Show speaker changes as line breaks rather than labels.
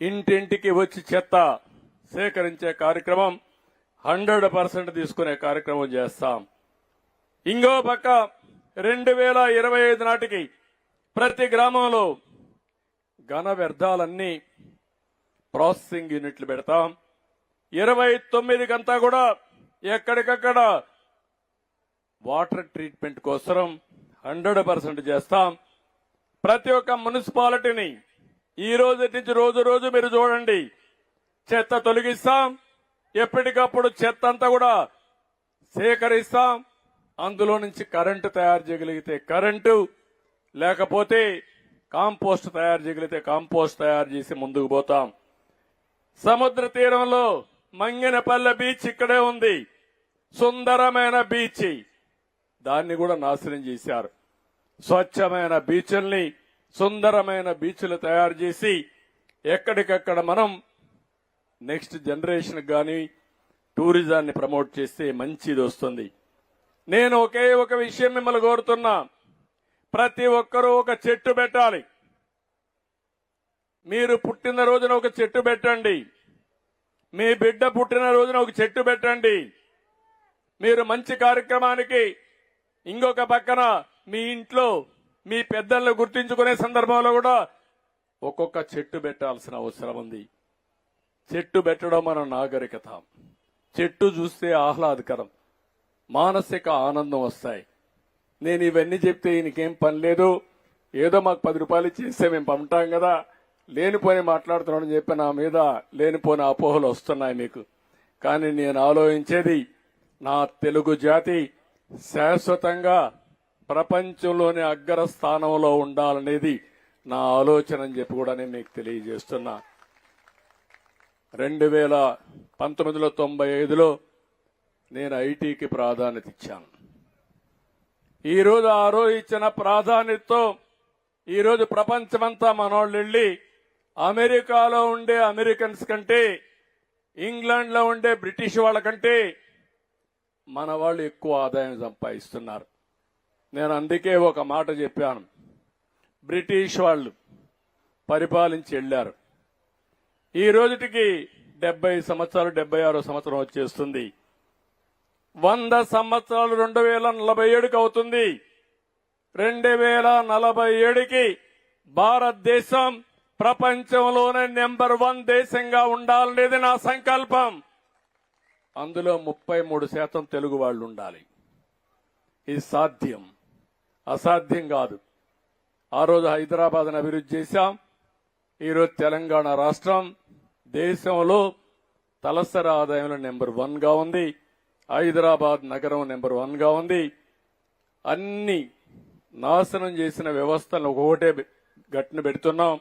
ఇంటింటికి వచ్చి చెత్త సేకరించే కార్యక్రమం హండ్రెడ్ పర్సెంట్ తీసుకునే కార్యక్రమం చేస్తాం. ఇంకో పక్క రెండు వేల ఇరవై ఐదు నాటికి ప్రతి గ్రామంలో ఘన వ్యర్థాలన్నీ ప్రాసెసింగ్ యూనిట్లు పెడతాం. ఇరవై తొమ్మిదికంతా కూడా ఎక్కడికక్కడ వాటర్ ట్రీట్మెంట్ కోసం హండ్రెడ్ పర్సెంట్ చేస్తాం. ప్రతి ఒక్క మున్సిపాలిటీని ఈ రోజు నుంచి రోజు రోజు మీరు చూడండి. చెత్త తొలగిస్తాం. ఎప్పటికప్పుడు చెత్త అంతా కూడా సేకరిస్తాం. అందులో నుంచి కరెంటు తయారు చేయగలిగితే కరెంటు లేకపోతే కాంపోస్ట్ తయారు చేయగలిగితే కాంపోస్ట్ తయారు చేసి ముందుకు పోతాం. సముద్ర తీరంలో మంగినపల్లె బీచ్ ఇక్కడే ఉంది. సుందరమైన బీచ్. దాన్ని కూడా నాశనం చేశారు. స్వచ్ఛమైన బీచ్ల్ని సుందరమైన బీచ్లు తయారు చేసి ఎక్కడికక్కడ మనం నెక్స్ట్ జనరేషన్ కానీ టూరిజాన్ని ప్రమోట్ చేస్తే మంచిది వస్తుంది. నేను ఒకే ఒక విషయం మిమ్మల్ని కోరుతున్నా. ప్రతి ఒక్కరూ ఒక చెట్టు పెట్టాలి. మీరు పుట్టిన రోజున ఒక చెట్టు పెట్టండి. మీ బిడ్డ పుట్టిన రోజున ఒక చెట్టు పెట్టండి. మీరు మంచి కార్యక్రమానికి ఇంకొక పక్కన మీ ఇంట్లో మీ పెద్దలను గుర్తించుకునే సందర్భంలో కూడా ఒక్కొక్క చెట్టు పెట్టాల్సిన అవసరం ఉంది. చెట్టు పెట్టడం మన నాగరికత. చెట్టు చూస్తే ఆహ్లాదకరం మానసిక ఆనందం వస్తాయి. నేను ఇవన్నీ చెప్తే ఈయనకేం పని లేదు. ఏదో మాకు పది రూపాయలు ఇచ్చేస్తే మేము పంపుతాం కదా. లేనిపోని మాట్లాడుతున్నామని చెప్పి నా మీద లేనిపోని అపోహలు వస్తున్నాయి మీకు. కానీ నేను ఆలోచించేది నా తెలుగు జాతి శాశ్వతంగా ప్రపంచంలోని అగ్ర స్థానంలో ఉండాలనేది నా ఆలోచన అని చెప్పి కూడా నేను మీకు తెలియజేస్తున్నా. రెండు వేల పంతొమ్మిదిలో తొంభై ఐదులో నేను ఐటీకి ప్రాధాన్యత ఇచ్చాను. ఈరోజు ఆ రోజు ఇచ్చిన ప్రాధాన్యతతో ఈరోజు ప్రపంచమంతా మనోళ్ళు వెళ్ళి అమెరికాలో ఉండే అమెరికన్స్ కంటే ఇంగ్లాండ్లో ఉండే బ్రిటిష్ వాళ్ళ కంటే మన వాళ్ళు ఎక్కువ ఆదాయం సంపాదిస్తున్నారు. నేను అందుకే ఒక మాట చెప్పాను. బ్రిటిష్ వాళ్ళు పరిపాలించి వెళ్ళారు. ఈ రోజుటికి డెబ్బై సంవత్సరాలు డెబ్బై ఆరో సంవత్సరం వచ్చేస్తుంది. వంద సంవత్సరాలు రెండు వేల నలభై ఏడుకి అవుతుంది. రెండు వేల నలభై ఏడుకి భారతదేశం ప్రపంచంలోనే నెంబర్ వన్ దేశంగా ఉండాలనేది నా సంకల్పం. అందులో ముప్పై మూడు శాతం తెలుగు వాళ్ళు ఉండాలి. ఇది సాధ్యం. అసాధ్యం కాదు. ఆ రోజు హైదరాబాద్ను అభివృద్ధి చేశాం. ఈరోజు తెలంగాణ రాష్ట్రం దేశంలో తలసరి ఆదాయంలో నెంబర్ వన్గా ఉంది. హైదరాబాద్ నగరం నెంబర్ వన్గా ఉంది. అన్ని నాశనం చేసిన వ్యవస్థలను ఒకటే గట్టిన పెడుతున్నాం.